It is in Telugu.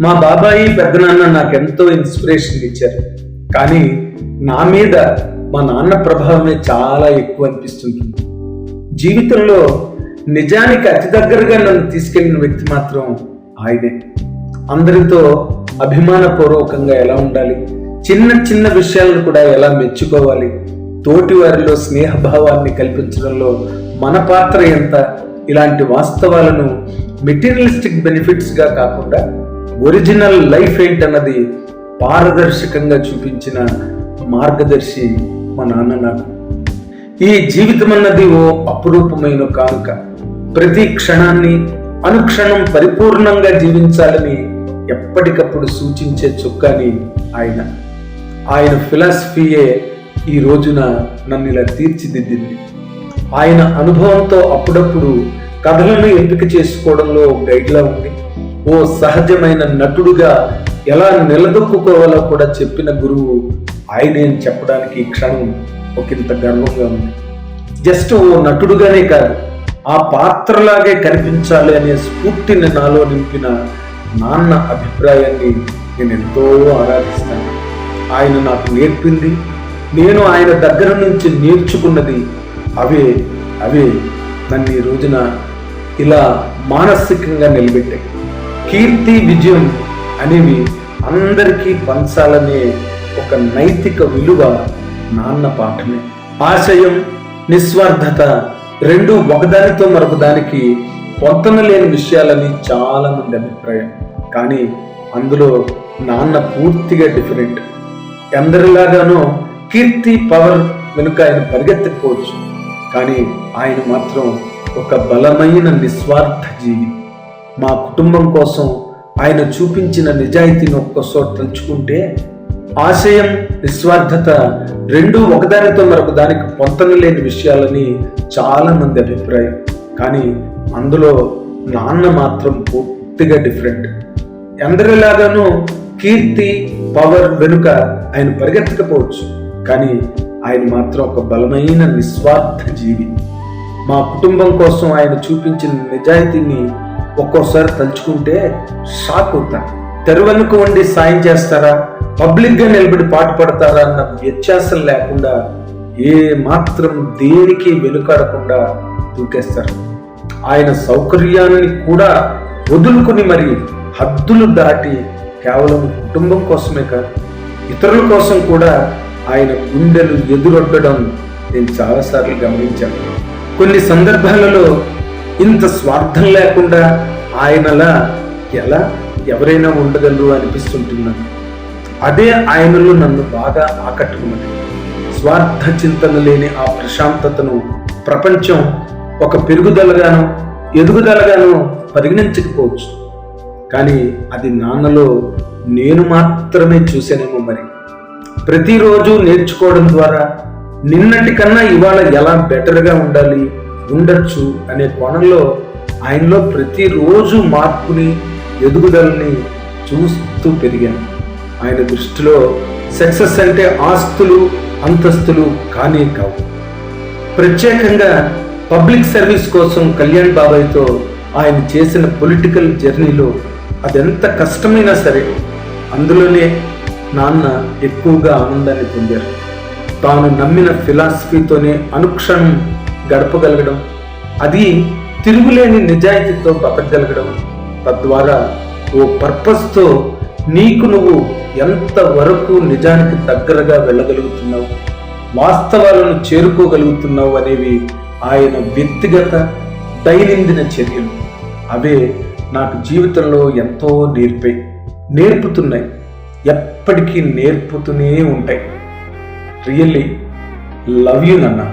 మా బాబాయి పెద్దనాన్న నాకెంతో ఇన్స్పిరేషన్ ఇచ్చారు. కానీ నా మీద మా నాన్న ప్రభావమే చాలా ఎక్కువ అనిపిస్తుంటుంది. జీవితంలో నిజానికి అతి దగ్గరగా నన్ను తీసుకెళ్ళిన వ్యక్తి మాత్రం ఆయనే. అందరితో అభిమానపూర్వకంగా ఎలా ఉండాలి చిన్న చిన్న విషయాలను కూడా ఎలా మెచ్చుకోవాలి తోటి వారిలో స్నేహభావాన్ని కల్పించడంలో మన పాత్ర ఎంత ఇలాంటి వాస్తవాలను మెటీరియలిస్టిక్ బెనిఫిట్స్గా కాకుండా ఒరిజినల్ లైఫ్ ఏంటన్నది పారదర్శకంగా చూపించిన మార్గదర్శి మా నాన్న నాకు. ఈ జీవితం అన్నది ఓ అపురూపమైన కానుక. ప్రతి క్షణాన్ని అనుక్షణం పరిపూర్ణంగా జీవించాలని ఎప్పటికప్పుడు సూచించే చుక్కాని ఆయన. ఆయన ఫిలాసఫీయే ఈ రోజున నన్ను ఇలా తీర్చిదిద్దింది. ఆయన అనుభవంతో అప్పుడప్పుడు కథలను ఎంపిక చేసుకోవడంలో గైడ్లా ఉంది. ఓ సహజమైన నటుడుగా ఎలా నిలదొక్కుకోవాలో కూడా చెప్పిన గురువు ఆయనే అని చెప్పడానికి ఈ క్షణం ఒకంత గర్వంగా ఉంది. జస్ట్ ఓ నటుడుగానే కాదు ఆ పాత్రలాగే కనిపించాలి అనే స్ఫూర్తిని నాలో నింపిన నాన్న అభిప్రాయాన్ని నేను ఎంతో ఆరాధిస్తాను. ఆయన నాకు నేర్పింది నేను ఆయన దగ్గర నుంచి నేర్చుకున్నది అవే అవే నన్ను ఈ రోజున ఇలా మానసికంగా నిలబెట్టాయి. కీర్తి విజయం అనేవి అందరికీ పంచాలనే ఒక నైతిక విలువ నాన్న పాఠమే. ఆశయం నిస్వార్థత రెండు ఒకదానితో మరొక దానికి పొంతన లేని విషయాలని చాలా మంది అభిప్రాయం. కానీ అందులో నాన్న పూర్తిగా డిఫరెంట్. ఎందరిలాగానో కీర్తి పవర్ వెనుక ఆయన పరిగెత్తకపోవచ్చు. కానీ ఆయన మాత్రం ఒక బలమైన నిస్వార్థ జీవి. మా కుటుంబం కోసం ఆయన చూపించిన నిజాయితీని ఒక్కసోట తలుచుకుంటే ఆశయం నిస్వార్థత రెండు ఒకదానితో మరొక దానికి పొంతన లేని విషయాలని చాలా మంది అభిప్రాయం. కానీ అందులో నాన్న మాత్రం పూర్తిగా డిఫరెంట్. ఎందరిలాగానూ కీర్తి పవర్ వెనుక ఆయన పరిగెత్తకపోవచ్చు. కానీ ఆయన మాత్రం ఒక బలమైన నిస్వార్థ జీవి. మా కుటుంబం కోసం ఆయన చూపించిన నిజాయితీని ఒక్కోసారి తలుచుకుంటే షాక్ అవుతాను. తెరువెనుక ఉండి సాయం చేస్తారా? పబ్లిక్గా నిలబడి పాటు పడతారా అన్న వ్యత్యాసం లేకుండా ఏ మాత్రం దేనికి వెనుకాడకుండా దూకేస్తారు. ఆయన సౌకర్యాన్ని కూడా వదులుకుని మరి హద్దులు దాటి కేవలం కుటుంబం కోసమే కాదు ఇతరుల కోసం కూడా ఆయన గుండెలు ఎదురొట్టడం నేను చాలాసార్లు గమనించాను. కొన్ని సందర్భాలలో ఇంత స్వార్థం లేకుండా ఆయనలా ఎలా ఎవరైనా ఉండగలరు అనిపిస్తుంటున్నాను అదే ఆయనలో నన్ను బాగా ఆకట్టుకున్నది. స్వార్థ చింతన లేని ఆ ప్రశాంతతను ప్రపంచం ఒక పెరుగుదలగాను ఎదుగుదలగాను పరిగణించకపోవచ్చు. కానీ అది నాన్నలో నేను మాత్రమే చూశానేమో మరి. ప్రతిరోజు నేర్చుకోవడం ద్వారా నిన్నటి కన్నా ఇవాళ ఎలా బెటర్గా ఉండాలి? ఉండొచ్చు అనే కోణంలో ఆయనలో ప్రతిరోజు మార్పుని ఎదుగుదలని చూస్తూ పెరిగాను. ఆయన దృష్టిలో సక్సెస్ అంటే ఆస్తులు అంతస్తులు కానీ కావు. ప్రత్యేకంగా పబ్లిక్ సర్వీస్ కోసం కళ్యాణ్ బాబాయ్తో ఆయన చేసిన పొలిటికల్ జర్నీలో అదెంత కష్టమైనా సరే అందులోనే నాన్న ఎక్కువగా ఆనందాన్ని పొందారు. తాను నమ్మిన ఫిలాసఫీతోనే అనుక్షణం గడపగలగడం అది తిరుగులేని నిజాయితీతో బతకగలగడం తద్వారా ఓ పర్పస్తో నీకు నువ్వు ఎంత వరకు నిజానికి దగ్గరగా వెళ్ళగలుగుతున్నావు వాస్తవాలను చేరుకోగలుగుతున్నావు అనేవి ఆయన వ్యక్తిగత దైనందిన చర్యలు. అవే నాకు జీవితంలో ఎంతో నేర్పాయి నేర్పుతున్నాయి. ఎప్పటికీ నేర్పుతూనే ఉంటాయి. రియల్లీ లవ్ యూ నన్నా.